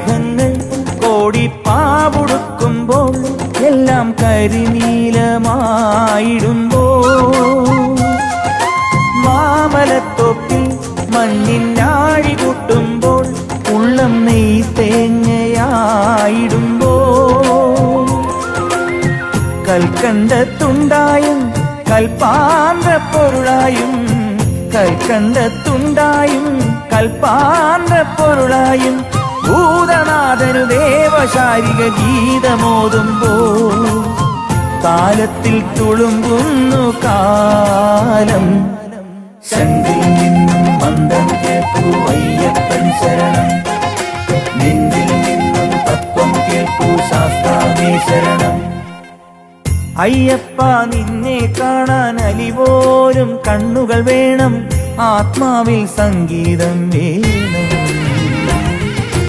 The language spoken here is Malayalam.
മേഘങ്ങൾ കോടിപ്പാവുടുക്കുമ്പോൾ എല്ലാം കരിനീലമായിടുമ്പോൾ മാമലത്തൊപ്പിൽ മണ്ണിനാഴി കൂട്ടുമ്പോൾ ഉള്ളം നെയ് തേങ്ങയായിടുമ്പോൾ കൽക്കണ്ടത്തുണ്ടായും കൽപ്പാന്ത പൊരുളായും കൽക്കണ്ടത്തുണ്ടായും കൽപ്പാന്ത പൊരുളായും ദേവശാരിക ഗീതമോതുമ്പോ കാലത്തിൽ തുളുമ്പുന്നു കാലം. ശങ്കിൽ നിന്നും മന്ദം കേൾക്കൂ അയ്യപ്പൻ ശരണം. നെഞ്ചിൽ നിന്നും തത്വം കേൾക്കൂ ശാസ്താവേ ശരണം. അയ്യപ്പ നിന്നെ കാണാൻ അലിപോലും കണ്ണുകൾ വേണം. ആത്മാവിൽ സംഗീതം വേണം